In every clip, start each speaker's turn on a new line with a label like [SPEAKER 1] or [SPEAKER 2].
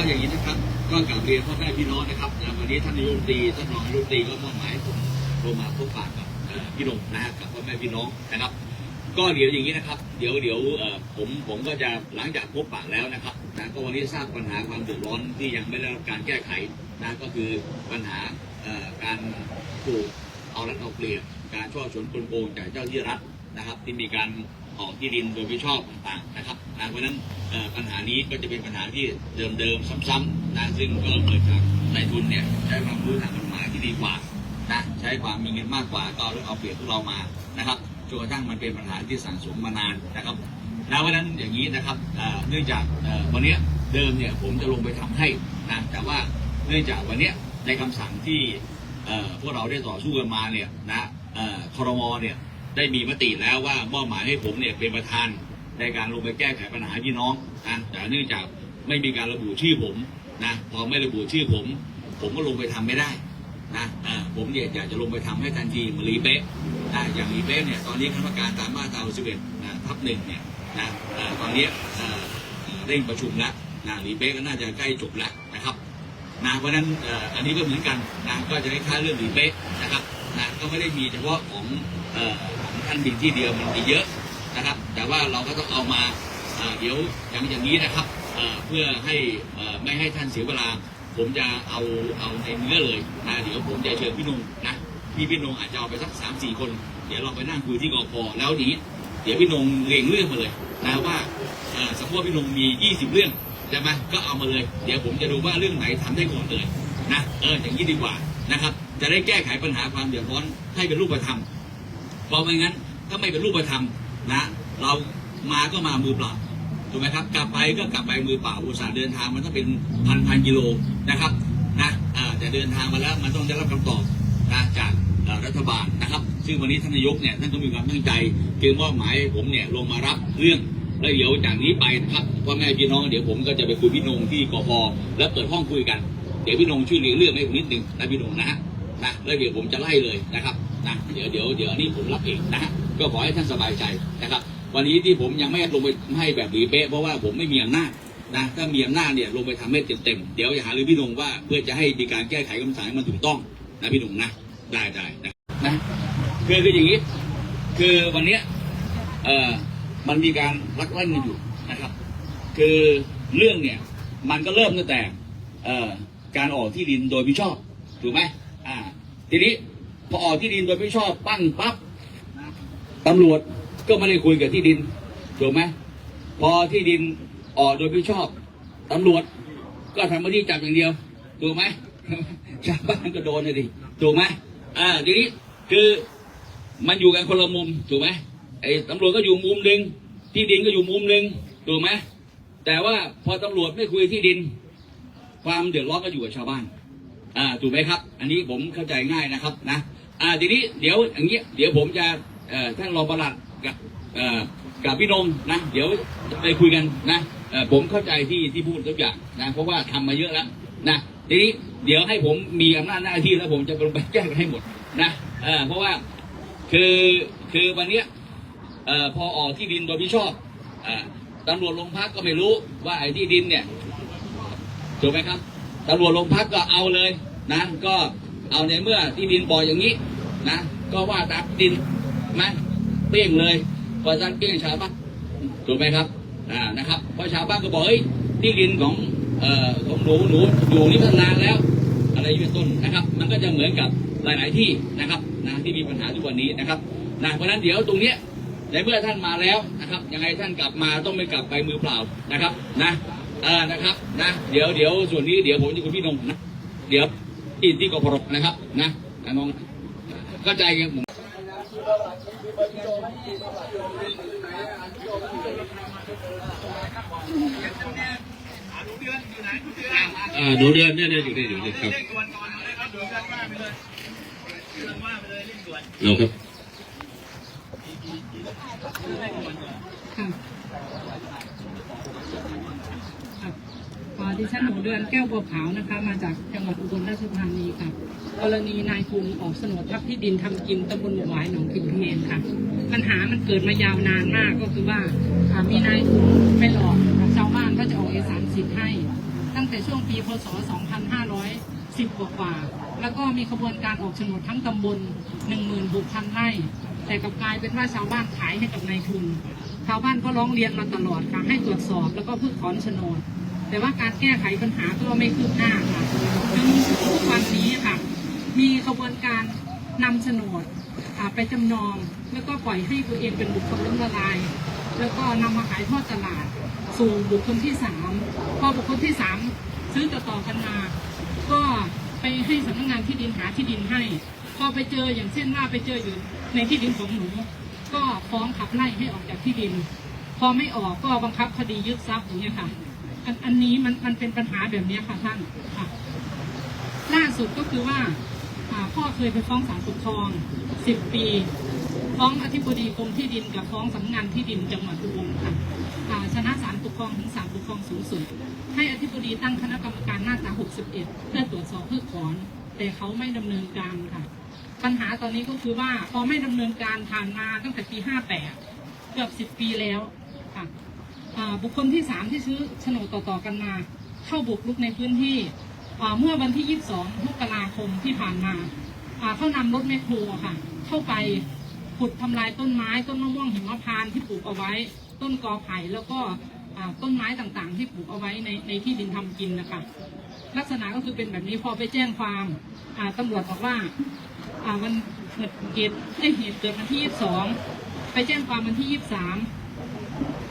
[SPEAKER 1] ก็อย่างนี้นะครับ ก็กลับเรียนพ่อแม่พี่น้องนะครับวันนี้ท่านนายกรัฐมนตรีท่านรองนายกรัฐมนตรีก็มอบหมายให้ผมลงมาพบปะกับพี่หนุ่มนะฮะกับพ่อแม่พี่น้องนะครับ ก็เดี๋ยวอย่างนี้นะครับ เดี๋ยวเดี๋ยวผมผมก็จะหลังจากพบปะแล้วนะครับนะก็วันนี้ทราบปัญหาความเดือดร้อนที่ยังไม่ได้รับการแก้ไขนะก็คือปัญหาการถูกเอารัดเอาเปรียบการช่อฉนกลโกงจากเจ้าที่รัฐนะครับ ที่มีการ ออกที่ดินโดยไม่ชอบต่างๆนะครับนะเพราะฉะนั้นปัญหานี้ก็จะเป็นปัญหาที่เดิมๆซ้ำๆนะซึ่งก็เกิดจากนายทุนเนี่ยใช้ความรู้ทางกฎหมายที่ดีกว่านะใช้ความมีเงินมากกว่าก็เอาเรื่องเอาเปรียบพวกเรามานะครับจนกระทั่งมันเป็นปัญหาที่สั่งสมมานานนะครับนะเพราะนั้นอย่างนี้นะครับเนื่องจากวันนี้เดิมเนี่ยผมจะลงไปทำให้นะแต่ว่าเนื่องจากวันนี้ในคำสั่งที่พวกเราได้ต่อสู้กันมาเนี่ยนะเอ่อครมเนี่ย ได้มีมติแล้วว่ามอบหมายให้ผมเนี่ยเป็นประธานในการลงไปแก้ไขปัญหาพี่น้องนะแต่เนื่องจากไม่มีการระบุชื่อผมนะพอไม่ระบุชื่อผม ผมก็ลงไปทำไม่ได้นะอ่อผมเนี่ยอยากจะลงไปทำให้ทันทีเหมือนรีเป๊ะนะอย่างรีเป๊ะเนี่ยตอนนี้คณะกรรมการตามมาตรา11นะทับหนึ่งเนี่ยนะอ่อตอนนี้เอ่อเร่งประชุมแล้วนะรีเป๊ะก็น่าจะใกล้จบแล้วนะครับนะเพราะนั้นอ่ออันนี้ก็เหมือนกันนะก็จะคล้ายๆเรื่องรีเป๊ะนะครับนะก็ไม่ได้มีเฉพาะของอ่อของ ท่านบินที่เดียวมันมีเยอะนะครับ แต่ว่าเราก็ต้องเอามาเอ่อเดี๋ยวอย่างอย่างนี้นะครับเเพื่อให้ไม่ให้ท่านเสียเวลา ผมจะเอาเอาในเนื้อเลยนะเดี๋ยวผมจะเชิญพี่นงนะพี่พี่นงอาจจะเอาไปสักสามสี่คน เดี๋ยวเราไปนั่งคุยที่กอพแล้วนี้ เดี๋ยวพี่นงเรียงเรื่องมาเลยนะว่าสมมติว่าพี่นงมี20เรื่องใช่ไหมก็เอามาเลย เดี๋ยวผมจะดูว่าเรื่องไหนทำได้ก่อนเลยนะเอออย่างนี้ดีกว่านะครับ จะได้แก้ไขปัญหาความเดือดร้อนให้เป็นรูปธรรม เพราะไม่งั้นถ้าไม่เป็นรูปธรรมนะเรามาก็มามือเปล่าถูกไหมครับ กลับไปก็กลับไปมือเปล่าอุตส่าห์เดินทางมันต้องเป็นพันพันกิโลนะครับนะแต่เดินทางมาแล้วมันต้องได้รับคำตอบนะจากรัฐบาลนะครับ ซึ่งวันนี้ท่านนายกเนี่ยท่านก็มีความตั้งใจจึงมอบหมายผมเนี่ยลงมารับเรื่องแล้วเดี๋ยวจากนี้ไปนะครับพ่อแม่พี่น้องเดี๋ยวผมก็จะไปคุยพี่นงที่กพแล้วเปิดห้องคุยกัน เดี๋ยวพี่นงช่วยเรียงเรื่องให้ผมนิดนึงนะพี่นงนะฮะนะแล้วเดี๋ยวผมจะไล่เลยนะครับ นะเดี๋ยวเดี๋ยวเดี๋ยวอันนี้ผมรับเองนะฮะก็ขอให้ท่านสบายใจนะครับ วันนี้ที่ผมยังไม่ลงไปให้แบบหลีเป๊ะเพราะว่าผมไม่มีอำนาจนะถ้ามีอำนาจเนี่ยลงไปทำให้เต็มๆเดี๋ยวจะหารือพี่นงว่าเพื่อจะให้มีการแก้ไขคำสั่งให้มันถูกต้องนะพี่นงนะได้ได้นะนะคือคืออย่างนี้ คือวันเนี้ยเอ่อมันมีการลักลั่นกันอยู่นะครับ คือเรื่องเนี่ยมันก็เริ่มตั้งแต่เอ่อการออกที่ดินโดยม่ชอบถูกไหมอ่าทีนี้ พอออกที่ดินโดยไม่ชอบปั้นปั๊บตำรวจก็ไม่ได้คุยกับที่ดินถูกไหมพอที่ดินออกโดยไม่ชอบตำรวจ ก็ทำหน้าที่จับอย่างเดียวถูกไหมชาวบ้านก็โดนเลยดิถูกไหมอ่าทีนี้คือมันอยู่กันคนละมุมถูกไหมไอ้ตำรวจก็อยู่มุมหนึ่งที่ดินก็อยู่มุมหนึ่งถูกไหมแต่ว่าพอตำรวจไม่คุยที่ดิน ความเดือดร้อนก็อยู่กับชาวบ้านอ่าถูกไหมครับ อันนี้ผมเข้าใจง่ายนะครับนะ อ่าทีนี้เดี๋ยวอย่างเงี้ยเดี๋ยวผมจะเอ่อท่านรองประหลัดกับเอ่อกับพี่นงนะ เดี๋ยวไปคุยกันนะเอ่อผมเข้าใจที่ที่พูดทุกอย่างนะเพราะว่าทำมาเยอะแล้วนะทีนี้เดี๋ยวให้ผมมีอำนาจหน้าที่แล้วผมจะลงไปแก้ให้หมดนะเอ่อเพราะว่าคือคือวันเนี้ยเอ่อพอออกที่ดินโดยไม่ชอบอ่าตำรวจโรงพักก็ไม่รู้ว่าไอ้ที่ดินเนี่ยถูกไหมครับตำรวจโรงพักก็เอาเลยนะก็ เอาในเมื่อที่ดินบอกอย่างนี้นะก็ว่าตามดินไหมเปี้ยงเลยพอท่านเปี้ยงชาวบ้านถูกไหมครับอ่านะครับเพราะชาวบ้านก็บอกเฮ้ยที่ดินของเอ่อของหนูหนูอยู่นี่ตั้งนานแล้ว อะไรอย่างนี้เป็นต้นนะครับ มันก็จะเหมือนกับหลาย ๆ ที่นะครับนะที่มีปัญหาทุกวันนี้นะครับนะเพราะนั้นเดี๋ยวตรงเนี้ยในเมื่อท่านมาแล้วนะครับยังไงท่านกลับมาต้องไม่กลับไปมือเปล่านะครับนะเออนะครับนะเดี๋ยวเดี๋ยวส่วนนี้เดี๋ยวผมจะคุยพี่นงนะเดี๋ยว ที่ที่กพรนะครับนะนะน้องเข้าใจกันผม
[SPEAKER 2] อ่าหนูเดือนเนี่ยเนี่ยอยู่นี่อยู่นี่ครับเราครับ
[SPEAKER 3] ค่ะค่ะอ่า ดิฉันหนูเดือนแก้วบัวขาวนะคะ มาจากจังหวัดอุบลราชธานีค่ะ กรณีนายทุนออกโฉนดทับที่ดินทำกินตำบลหมู่หวายหนองกินเพนค่ะ ปัญหามันเกิดมายาวนานมากก็คือว่ามีนายทุนไปหลอกชาวบ้านก็จะออกเอกสารสิทธิ์ให้ ตั้งแต่ช่วงปีพศ 2510 กว่าๆแล้วก็มีขบวนการออกโฉนดทั้งตำบล 16,000 ไร่ แต่กลับกลายเป็นว่าชาวบ้านขายให้กับนายทุน ชาวบ้านก็ร้องเรียนมาตลอดค่ะ ให้ตรวจสอบแล้วก็เพิ่งถอนโฉนด แต่ว่าการแก้ไขปัญหาก็ไม่คืบหน้าค่ะจนทุกวันนี้ค่ะ มีขบวนการนำโฉนดอ่าไปจำนอง แล้วก็ปล่อยให้ตัวเองเป็นบุคคลล้มละลาย แล้วก็นำมาขายทอดตลาด สู่บุคคลที่สามพอบุคคลที่สามซื้อต่อๆกันมา ก็ไปให้สำนักงานที่ดินหาที่ดินให้ พอไปเจออย่างเช่นว่าไปเจออยู่ในที่ดินของหนู ก็ฟ้องขับไล่ให้ออกจากที่ดิน พอไม่ออกก็บังคับคดียึดทรัพย์อย่างเงี้ยค่ะ อันอันนี้มันมันเป็นปัญหาแบบนี้ค่ะท่านค่ะล่าสุดก็คือว่าพ่อเคยไปฟ้องศาลปกครอง 10 ปี ฟ้องอธิบดีกรมที่ดินกับฟ้องสำนักงานที่ดินจังหวัดอุบลค่ะอ่าชนะศาลปกครองถึงศาลปกครองสูงสุด ให้อธิบดีตั้งคณะกรรมการหน้าตา 61 เพื่อตรวจสอบเพิกถอน แต่เขาไม่ดำเนินการค่ะ ปัญหาตอนนี้ก็คือว่าพอไม่ดำเนินการผ่านมาตั้งแต่ปี 58 เกือบ 10 ปีแล้วค่ะ บุคคลที่สามที่ซื้อโฉนดต่อๆกันมา เข้าบุกรุกในพื้นที่เมื่อวันที่ 22มกราคมที่ผ่านมาเขานำรถแมคโครค่ะ เข้าไปขุดทำลายต้นไม้ต้นมะม่วงหิมพานต์ที่ปลูกเอาไว้ ต้นกอไผ่แล้วก็ต้นไม้ต่างๆ ที่ปลูกเอาไว้ในในที่ดินทำกินนะคะลักษณะก็คือเป็นแบบนี้พอไปแจ้งความอ่าตำรวจบอกว่าวันเกิดเหตุได้เหตุเกิดวันที่ 22 ไปแจ้งความวันที่ 23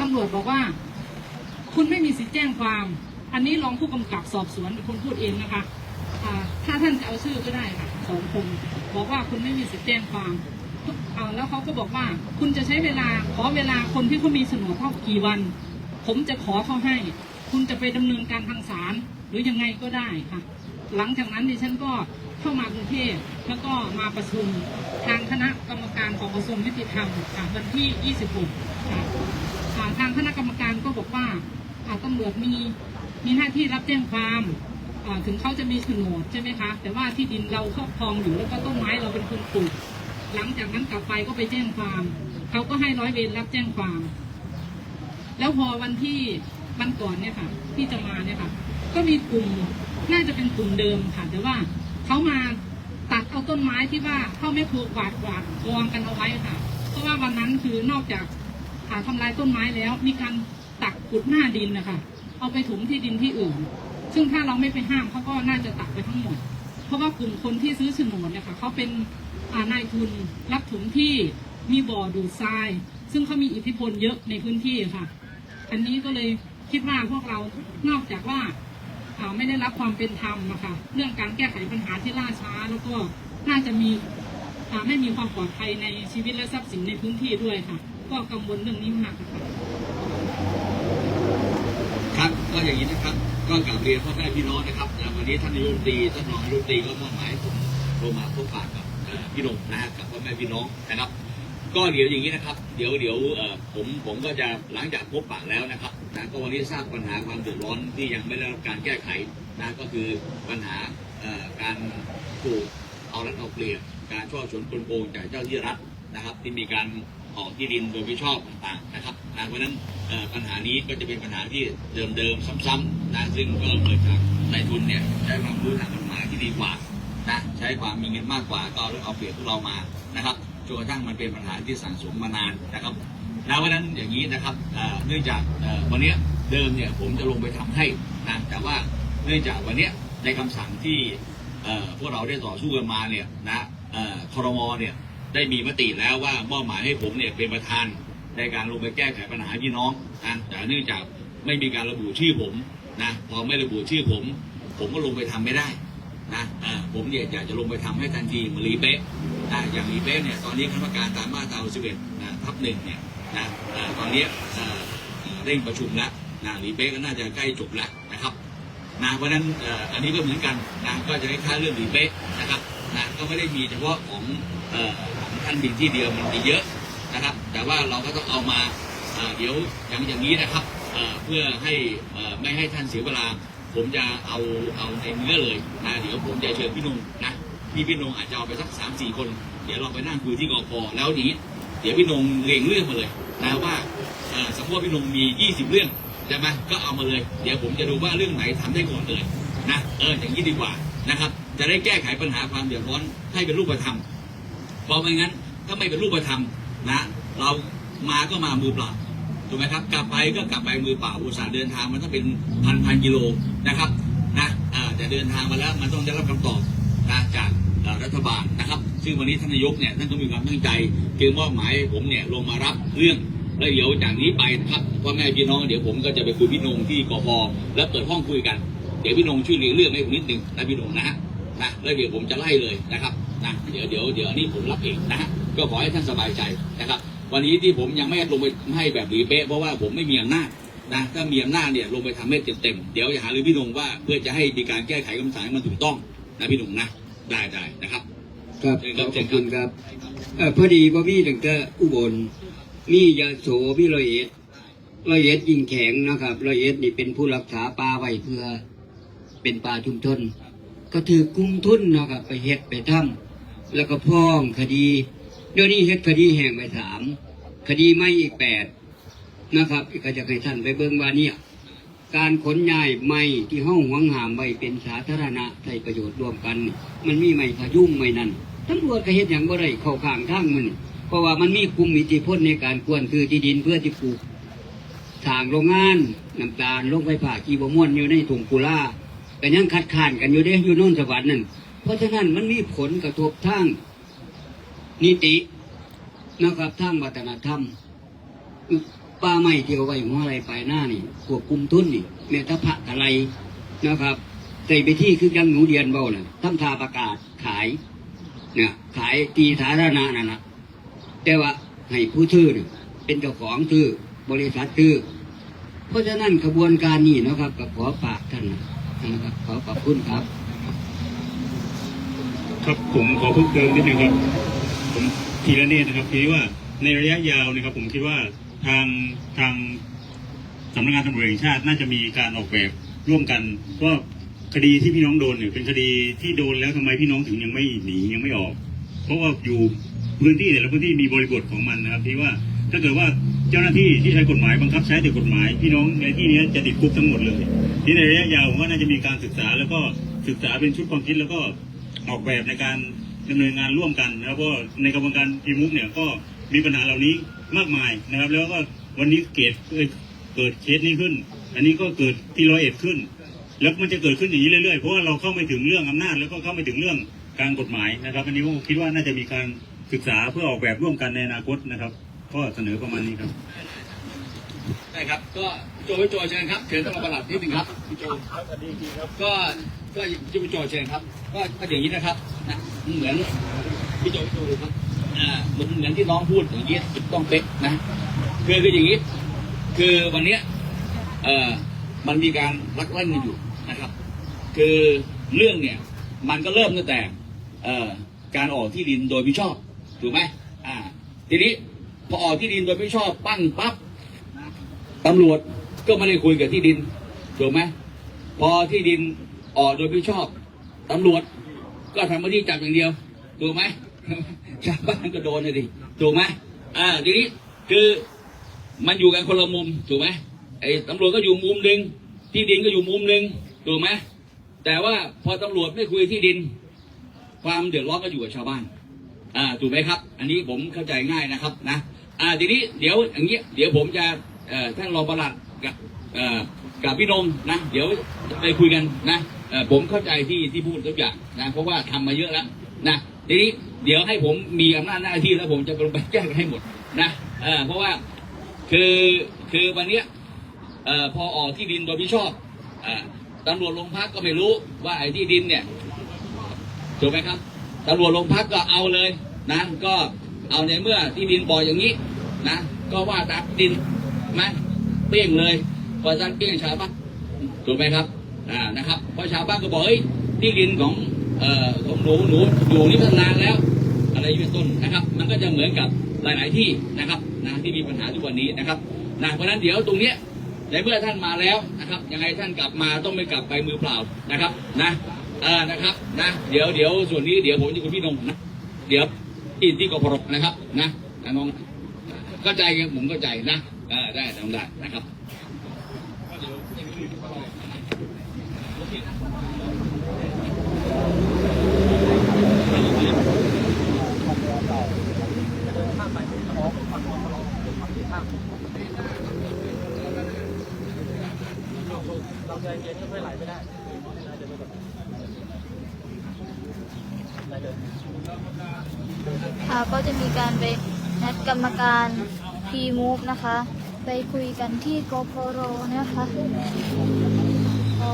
[SPEAKER 3] ตำรวจบอกว่า คุณไม่มีสิทธิ์แจ้งความ อันนี้รองผู้กำกับสอบสวนเป็นคนพูดเองนะคะถ้าท่านจะเอาชื่อก็ได้ค่ะสองคนบอกว่าคุณไม่มีสิทธิ์แจ้งความแล้วเขาก็บอกว่า คุณจะใช้เวลาขอเวลาคนที่เขามีโฉนเท่ากี่วัน ผมจะขอเขาให้ คุณจะไปดำเนินการทางศาลหรือยังไงก็ได้ค่ะ หลังจากนั้นดิฉันก็เข้ามากรุงเทพแล้วก็มาประชุมทางคณะกรรมการของกระทรวงยุติธรรมค่ะวันที่ 26ค่ะ ทางคณะกรรมการก็บอกว่าตำรวจมีมีหน้าที่รับแจ้งความถึงเขาจะมีโฉนดใช่ไหมคะ แต่ว่าที่ดินเราครอบครองอยู่แล้วก็ต้นไม้เราเป็นคนปลูก หลังจากนั้นกลับไปก็ไปแจ้งความเขาก็ให้ร้อยเวรรับแจ้งความ แล้วพอวันที่วันก่อนเนี่ยค่ะ ที่จะมาเนี่ยค่ะ ก็มีกลุ่มน่าจะเป็นกลุ่มเดิมค่ะ แต่ว่าเขามาตัดเอาต้นไม้ที่ว่าเขาไม่ถูกกวาดกวาดกองกันเอาไว้ค่ะ เพราะว่าวันนั้นคือนอกจาก่าทำลายต้นไม้แล้ว มีการตักขุดหน้าดินนะคะเอาไปถมที่ดินที่อื่น ซึ่งถ้าเราไม่ไปห้ามเขาก็น่าจะตักไปทั้งหมด เพราะว่ากลุ่มคนที่ซื้อโฉนดเนี่ยค่ะเขาเป็นานายทุนรับถมที่มีบ่อดูดทราย ซึ่งเขามีอิทธิพลเยอะในพื้นที่ค่ะ อันนี้ก็เลยคิดว่าพวกเรานอกจากว่าอ่าไม่ได้รับความเป็นธรรมอะคะเรื่องการแก้ไขปัญหาที่ล่าช้า แล้วก็น่าจะมีไม่มีความปลอดภัยในชีวิตและทรัพย์สินในพื้นที่ด้วยค่ะ ก็กังวลเรื่องนี้มากค่ะ
[SPEAKER 1] ครับก็อย่างนี้นะครับ ก็กลับเรียนพ่อแม่พี่น้องนะครับวันนี้ท่านนายกรัฐมนตรีท่านรองนายกรัฐมนตรีก็มอบหมายผมโทรมาพบปะกับพี่นุ่มนะฮะกับพ่อแม่พี่น้องนะครับ ก็เดี๋ยวอย่างนี้นะครับ เดี๋ยวเดี๋ยวผมผมก็จะหลังจากพบปะแล้วนะครับนะก็วันนี้ทราบปัญหาความเดือดร้อนที่ยังไม่ได้รับการแก้ไขนะก็คือปัญหาการถูกเอารัดเอาเปรียบการช่อฉนกลโกงจากเจ้าที่รัฐนะครับ ที่มีการ ออกที่ดินโดยไม่ชอบต่างๆนะครับนะเพราะฉะนั้นปัญหานี้ก็จะเป็นปัญหาที่เดิมๆซ้ำๆนะซึ่งก็เกิดจากนายทุนเนี่ยใช้ความรู้ทางกฎหมายที่ดีกว่านะใช้ความมีเงินมากกว่าก็เอาเรื่อเอาเปรียบพวกเรามานะครับจนกระทั่งมันเป็นปัญหาที่สั่งสมมานานนะครับนะเพราะฉะนั้นอย่างนี้นะครับเนื่องจากวันนี้เดิมเนี่ยผมจะลงไปทำให้นะแต่ว่าเนื่องจากวันนี้ในคำสั่งที่พวกเราได้ต่อสู้กันมาเนี่ยนะเอ่อครมเนี่ย ได้มีมติแล้วว่ามอบหมายให้ผมเนี่ยเป็นประธานในการลงไปแก้ไขปัญหาพี่น้องนะแต่เนื่องจากไม่มีการระบุชื่อผมนะพอไม่ระบุชื่อผม ผมก็ลงไปทำไม่ได้นะอ่อผมเนี่ยอยากจะลงไปทำให้ทันทีเหมือนรีเป๊ะนะอย่างรีเป๊ะเนี่ยตอนนี้คณะกรรมการตามมาตรา11นะทับหนึ่งเนี่ยนะอ่อตอนนี้เร่งประชุมแล้วนะรีเป๊ะก็น่าจะใกล้จบแล้วนะครับนะเพราะนั้นอ,อันนี้ก็เหมือนกันนะก็จะคล้ายๆเรื่องรีเป๊ะนะครับนะก็ไม่ได้มีเฉพาะของเอ่อของ ท่านบินที่เดียวมันมีเยอะนะครับ แต่ว่าเราก็ต้องเอามาเอ่อเดี๋ยวอย่างอย่างนี้นะครับเเพื่อให้ไม่ให้ท่านเสียเวลา ผมจะเอาเอาในเนื้อเลยนะเดี๋ยวผมจะเชิญพี่นงนะพี่พี่นงอาจจะเอาไปสักสามสี่คน เดี๋ยวเราไปนั่งคุยที่กอพอแล้วนี้ เดี๋ยวพี่นงเรียงเรื่องมาเลยนะว่าสมมติว่าพี่นงมี20เรื่องใช่ไหมก็เอามาเลย เดี๋ยวผมจะดูว่าเรื่องไหนทำได้ก่อนเลยนะเอออย่างนี้ดีกว่านะครับ จะได้แก้ไขปัญหาความเดือดร้อนให้เป็นรูปธรรม เพราะไม่งั้นถ้าไม่เป็นรูปธรรมนะเรามาก็มามือเปล่าถูกไหมครับ กลับไปก็กลับไปมือเปล่าอุตส่าห์เดินทางมันต้องเป็นพันพันกิโลนะครับนะแต่เดินทางมาแล้วมันต้องได้รับคำตอบนะจากรัฐบาลนะครับ ซึ่งวันนี้ท่านนายกเนี่ยท่านก็มีความตั้งใจจึงมอบหมายผมเนี่ยลงมารับเรื่องแล้วเดี๋ยวจากนี้ไปนะครับพ่อแม่พี่น้องเดี๋ยวผมก็จะไปคุยพี่นงที่กพแล้วเปิดห้องคุยกัน เดี๋ยวพี่นงช่วยเหลือเรื่องให้ผมนิดนึงนะพี่นงนะนะแล้วเดี๋ยวผมจะไล่เลยนะครับ นะเดี๋ยวเดี๋ยวเดี๋ยวอันนี้ผมรับเองนะฮะก็ขอให้ท่านสบายใจนะครับ วันนี้ที่ผมยังไม่ลงไปให้แบบหลีเป๊ะเพราะว่าผมไม่มีอำนาจนะถ้ามีอำนาจเนี่ยลงไปทำให้เต็มๆเดี๋ยวจะหารือพี่นงว่าเพื่อจะให้มีการแก้ไขคำสั่งให้มันถูกต้องนะพี่นงนะได้ได้นะครับ
[SPEAKER 4] ครับ
[SPEAKER 1] เชิญ
[SPEAKER 4] ข
[SPEAKER 1] ครั
[SPEAKER 4] อ
[SPEAKER 1] บบเชิญครับ
[SPEAKER 4] คุณครับเอ่อพอดีบ่มีตั้งแต่อุบลมียาโสมีร้อยเอ็ดร้อยเอ็ดยิงแข็งนะครับร้อยเอ็ดนี่เป็นผู้รักษาป่าไว้เพื่อเป็นป่าชุมชนก็ถือกุมทุนนะครับไปเฮ็ดไปทำ แล้วก็พ้องคดีเดี๋ยวนี้เฮ็ดคดีแห่งไปสาม คดีไม่อีกแปดนะครับก็จะให้ท่านไปเบิ่งว่าเนี่ยการขนย้ายไม้ที่ห้องหวงหามไว้เป็นสาธารณะใช้ประโยชน์ร่วมกัน มันมีไม้พายุ่งไม้นั่นตำรวจก็เฮ็ดอย่างบ่ได้เข้าข้างทางมันเพราะว่ามันมีกลุ่มอิทธิพลในการกวนคือที่ดินเพื่อที่ปลูกทางโรงงานน้ำตาลลงไฟผ่ากีบม่วนอยู่ในถุงกุลาก็ยังคัดค้านกันอยู่เด้อยู่โน่นสวรรค์นั่น ราะฉะนั้นมันมีผลกระทบทางนิตินะครับทางวัฒนธรรมป่าไม้ที่เอาไว้หัวอะไรไปหน้านี่พวกกลุ่มทุนนี่แม่ตะพะอะไรนะครับใส่ไปที่คือยังหนูเดียนเบาน่ะทำทาประกาศขายเนี่ยขายตีสาธารณะนั่นนะแต่ว่าให้ผู้ถือเนี่ยเป็นเจ้าของถือบริษัทถือเพราะฉะนั้นขบวนการนี้นะครับก็ขอฝากท่านนะครับขอขอบคุณครับ
[SPEAKER 2] ครับผมขอเพิ่มเติมนิดนึงครับผมทีละเนตรนะครับที่ว่าในระยะยาวนะครับ ผมคิดว่าทางทางสำนักงานตำรวจแห่งชาติน่าจะมีการออกแบบร่วมกันว่าคดีที่พี่น้องโดนเนี่ยเป็นคดีที่โดนแล้วทำไมพี่น้องถึงยังไม่หนียังไม่ออก เพราะว่าอยู่พื้นที่แต่ละพื้นที่มีบริบทของมันนะครับที่ว่าถ้าเกิดว่าเจ้าหน้าที่ที่ใช้กฎหมายบังคับใช้แต่กฎหมาย พี่น้องในที่นี้จะติดคุกทั้งหมดเลยที่ในระยะยาวผมว่าน่าจะมีการศึกษาแล้วก็ศึกษาเป็นชุดความคิดแล้วก็ ออกแบบในการดำเนินงานร่วมกันนะครับเพราะในกระบวนการพีมุกเนี่ยก็มีปัญหาเหล่านี้มากมายนะครับ แล้วก็วันนี้เกิดเกิดเคสนี้ขึ้น อันนี้ก็เกิดที่ร้อยเอ็ดขึ้น แล้วมันจะเกิดขึ้นอย่างนี้เรื่อยๆเพราะว่าเราเข้าไม่ถึงเรื่องอำนาจแล้วก็เข้าไม่ถึงเรื่องการกฎหมายนะครับ อันนี้ผมคิดว่าน่าจะมีการศึกษาเพื่อออกแบบร่วมกันในอนาคตนะครับ ก็เสนอประมาณนี้ครับ
[SPEAKER 1] ได้ครับ ก็โจพี่โจเชิญครับเชิญท่านรองประหลัดนิดหนึ่งครับพี่โจก็ก็พี่โจเชิญครับ ก็ก็อย่างนี้นะครับนะเหมือนพี่โจพี่โจครับอ่าเหมือนเหมือนที่น้องพูดอย่างนี้ถูกต้องเป๊ะนะคือคืออย่างนี้ คือวันเนี้ยเอ่อมันมีการลักเล่นกันอยู่นะครับ คือเรื่องเนี่ยมันก็เริ่มตั้งแต่เอ่อการออกที่ดินโดยไม่ชอบถูกไหมอ่าทีนี้พอออกที่ดินโดยไม่ชอบปั้นปั๊บ ตำรวจก็ไม่ได้คุยกับที่ดินถูกไหมพอที่ดินออกโดยไม่ชอบตำรวจ ก็ทำหน้าที่จับอย่างเดียวถูกไหมชาวบ้านก็โดนเลยดิถูกไหมอ่าทีนี้คือมันอยู่กันคนละมุมถูกไหมไอ้ตำรวจก็อยู่มุมหนึ่งที่ดินก็อยู่มุมหนึ่งถูกไหมแต่ว่าพอตำรวจไม่คุยที่ดิน ความเดือดร้อนก็อยู่กับชาวบ้าน อ่าถูกไหมครับ อันนี้ผมเข้าใจง่ายนะครับนะอ่าทีนี้เดี๋ยวอย่างเงี้ยเดี๋ยวผมจะ ท่านรองประหลัดกับกับพี่นงนะเดี๋ยวไปคุยกันนะผมเข้าใจที่ที่พูดทุกอย่างนะเพราะว่าทำมาเยอะแล้วนะทีนี้เดี๋ยวให้ผมมีอำนาจหน้าที่แล้วผมจะลงไปแก้ให้หมดนะเพราะว่าคือคือวันเนี้ยเอ่อพอออกที่ดินโดยไม่ชอบตำรวจโรงพักก็ไม่รู้ว่าไอ้ที่ดินเนี่ยถูกไหมครับตำรวจโรงพักก็เอาเลยนะก็เอาในเมื่อที่ดินบอกอย่างนี้นะก็ว่าตามดิน มเปี้ยงเลยพอท่านเปี้ยงชาวบ้านถูกไหมครับอ่านะครับเพราะชาวบ้านก็บอกเฮ้ยที่ดินของเอ่อของหนูหนูอยู่นี่ตั้งนานแล้ว อะไรอย่เป็นต้นนะครับ มันก็จะเหมือนกับหลาย ๆ ที่นะครับนะที่มีปัญหาทุกวันนี้นะครับนะเพราะนั้นเดี๋ยวตรงเนี้ยในเมื่อท่านมาแล้วนะครับ ยังไงท่านกลับมาต้องไม่กลับไปมือเปล่านะครับนะเออนะครับนะเดี๋ยวเดี๋ยวส่วนนี้เดี๋ยวผมจะคุยพี่นงนะเดี๋ยวอินที่กพรนะครับนะน้องเข้าใจกันผมเข้าใจนะ อ่าได้ทำได้นะครับเราใจเย็นก็ไม่ไหลไม่ได้เดี๋ยวน
[SPEAKER 5] ค่ะก็จะมีการไปนัดกรรมการพีมูฟนะคะ ไปคุยกันที่โกโปโรนะคะอ